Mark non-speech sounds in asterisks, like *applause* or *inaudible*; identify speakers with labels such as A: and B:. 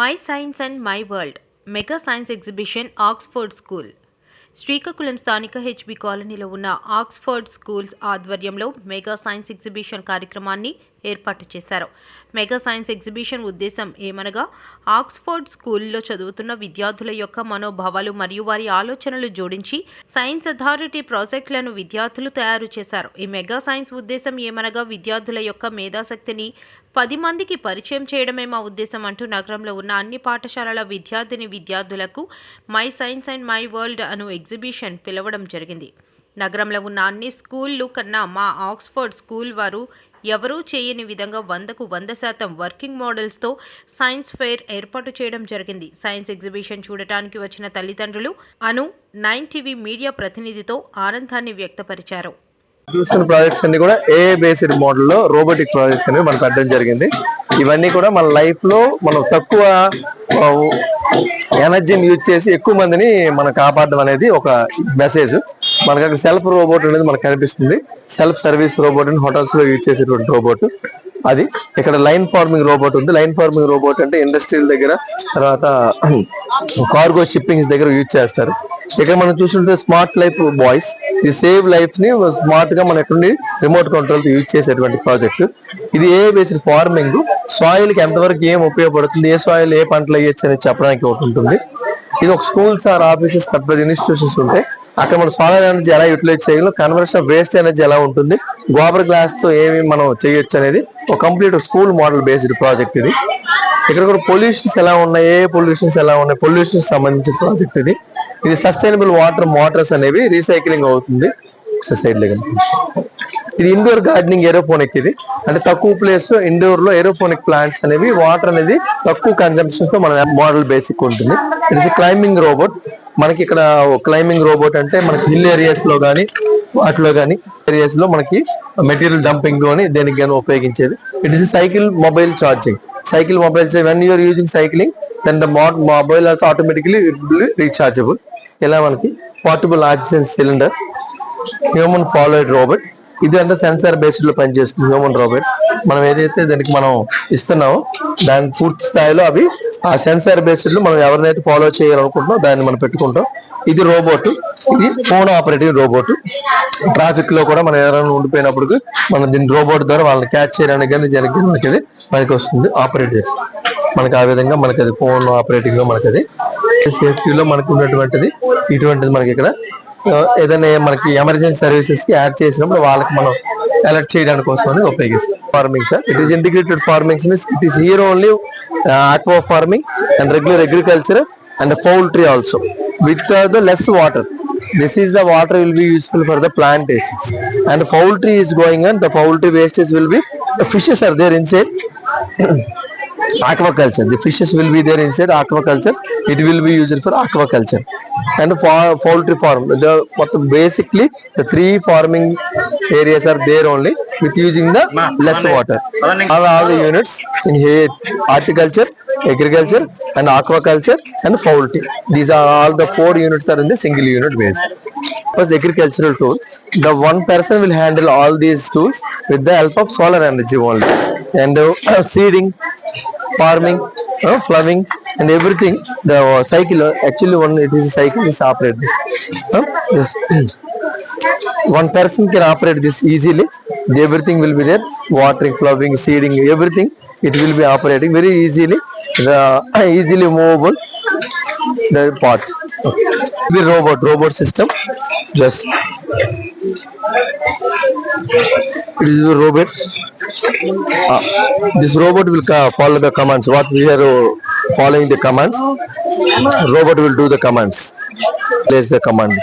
A: My science and my world mega science exhibition Oxford school Srikakulam స్థానిక HB కాలనీలో ఉన్న Oxford schools ఆధ్వర్యంలో mega science exhibition కార్యక్రమాన్ని ఏర్పాటు చేశారు. మెగా సైన్స్ ఎగ్జిబిషన్ ఉద్దేశం ఏమనగా ఆక్స్ఫర్డ్ స్కూల్లో చదువుతున్న విద్యార్థుల యొక్క మనోభావాలు మరియు వారి ఆలోచనలు జోడించి సైన్స్ అథారిటీ ప్రాజెక్టులను విద్యార్థులు తయారు చేశారు. ఈ మెగా సైన్స్ ఉద్దేశం ఏమనగా విద్యార్థుల యొక్క మేధాశక్తిని పది మందికి పరిచయం చేయడమే మా ఉద్దేశం అంటూ నగరంలో ఉన్న అన్ని పాఠశాలల విద్యార్థిని విద్యార్థులకు my science and my world Anu exhibition పిలవడం జరిగింది. నగరంలో ఉన్న అన్ని స్కూళ్ళు కన్నా మా ఆక్స్ఫర్డ్ స్కూల్ వారు ఎవరూ చేయని విధంగా వందకు వంద శాతం వర్కింగ్ మోడల్స్తో సైన్స్ ఫెయిర్ ఏర్పాటు చేయడం జరిగింది. సైన్స్ ఎగ్జిబిషన్ చూడటానికి వచ్చిన తల్లిదండ్రులు అను నైన్ టీవీ మీడియా ప్రతినిధితో ఆనందాన్ని వ్యక్తపరిచారు.
B: చూస్తున్న ప్రాజెక్ట్స్ అన్ని కూడా ఏ బేస్డ్ మోడల్లో రోబోటిక్ ప్రాజెక్ట్స్ అనేవి మనం పెట్టడం జరిగింది. ఇవన్నీ కూడా మన లైఫ్లో మనం తక్కువ ఎనర్జీని యూజ్ చేసి ఎక్కువ మందిని మనం కాపాడడం అనేది ఒక మెసేజ్ మనకు అక్కడ సెల్ఫ్ రోబోట్ అనేది మనకు కనిపిస్తుంది. సెల్ఫ్ సర్వీస్ రోబోట్ అని హోటల్స్లో యూజ్ చేసేటువంటి రోబోట్ అది ఇక్కడ లైన్ ఫార్మింగ్ రోబోట్ ఉంది. లైన్ ఫార్మింగ్ రోబోట్ అంటే ఇండస్ట్రీల దగ్గర తర్వాత కార్గో షిప్పింగ్స్ దగ్గర యూజ్ చేస్తారు. ఇక్కడ మనం చూసుకుంటే స్మార్ట్ లైఫ్ బాయ్స్ ఈ సేవ్ లైఫ్ని స్మార్ట్గా మన ఎక్కడి రిమోట్ కంట్రోల్ యూజ్ చేసేటువంటి ప్రాజెక్ట్ ఇది ఏ బేస్డ్ ఫార్మింగ్ సాయిల్కి ఎంతవరకు ఏం ఉపయోగపడుతుంది ఏ సాయిల్ ఏ పంటలు వేయచ్చు అనేది చెప్పడానికి ఒకటి ఉంటుంది. ఇది ఒక స్కూల్స్ ఆర్ ఆఫీసెస్ పెద్ద ఇన్స్టిట్యూషన్స్ ఉంటాయి అక్కడ మనం సోలార్ ఎనర్జీ ఎలా యూటిలైజ్ చేయగలం కన్వర్షన్ వేస్ట్ ఎనర్జీ ఎలా ఉంటుంది గోబర్ గ్లాస్తో ఏమి మనం చేయొచ్చు అనేది ఒక complete school model based project ఇది. ఇక్కడ కూడా పొల్యూషన్స్ ఎలా ఉన్నాయి ఏ పొల్యూషన్స్ ఎలా ఉన్నాయి పొల్యూషన్ సంబంధించిన ప్రాజెక్ట్ ఇది. ఇది సస్టైనబుల్ వాటర్ మోటార్స్ అనేవి రీసైక్లింగ్ అవుతుంది. సైడ్ ఇది ఇండోర్ గార్డెనింగ్ ఏరోపోనిక్ ఇది. అంటే తక్కువ ప్లేస్ ఇండోర్లో ఏరోపోనిక్ ప్లాంట్స్ అనేవి వాటర్ అనేది తక్కువ కన్జంప్షన్తో మన మోడల్ బేసిక్ ఉంటుంది. ఇట్ ఇస్ క్లైంబింగ్ రోబోట్ మనకి ఇక్కడ క్లైంబింగ్ రోబోట్ అంటే మనకి హిల్ ఏరియాస్లో కానీ వాటిలో కానీ ఏరియాస్లో మనకి మెటీరియల్ డంపింగ్ అని దేనికి కానీ ఉపయోగించేది. It is cycle mobile charging cycle mobile when you're using cycling then the mobile also automatically rechargeable ఇలా మనకి portable oxygen cylinder human followed robot ఇది అంతా సెన్సార్ బేస్డ్లో పనిచేస్తుంది హ్యూమన్ రోబోట్ మనం ఏదైతే దానికి మనం ఇస్తున్నామో దాని పూర్తి స్థాయిలో అవి ఆ సెన్సార్ బేస్డ్లో మనం ఎవరినైతే ఫాలో చేయాలనుకుంటున్నామో దాన్ని మనం పెట్టుకుంటాం. ఇది రోబోట్ ఇది ఫోన్ ఆపరేటివ్ రోబోట్. ట్రాఫిక్లో కూడా మనం ఎవరైనా ఉండిపోయినప్పుడు మనం దీని రోబోట్ ద్వారా వాళ్ళని క్యాచ్ చేయడానికి కానీ జరిగి మనకి అది మనకి వస్తుంది ఆపరేట్ చేస్తుంది. మనకి ఆ విధంగా మనకి అది ఫోన్ ఆపరేటింగ్లో మనకి అది. సేఫ్టీలో మనకి ఉన్నటువంటిది ఇటువంటిది మనకి ఇక్కడ ఏదైనా మనకి ఎమర్జెన్సీ సర్వీసెస్కి యాడ్ చేసినప్పుడు వాళ్ళకి మనం అలర్ట్ చేయడానికి కోసం ఉపయోగిస్తాం. Farming sir it is integrated farming means it is here only aqua farming and regular agriculture and poultry also with the less water this is the water will be useful for the plantations. And poultry is going on the poultry wastage will be the fishes are there inside. Aquaculture. The fishes will be there inside aquaculture. It will be used for aquaculture. And for poultry farm. The what basically the three farming areas are there only with using the less water. all, all the units in here horticulture agriculture and aquaculture and poultry. These are all the four units are in the single unit base. First agricultural tool. The one person will handle all these tools with the help of solar energy only. And uh, *clears throat* seeding farming uh, plumbing and everything. The uh, cycle uh, actually one it is a cycle is operate this uh, yes. *clears throat* one person can operate this easily. Everything will be there. Watering plumbing seeding everything it will be operating very easily. The *clears throat* easily movable the part. The robot robot system. Just it is a robot. Uh, this robot will follow the commands. What we are uh, following the commands robot will do the commands. Place the command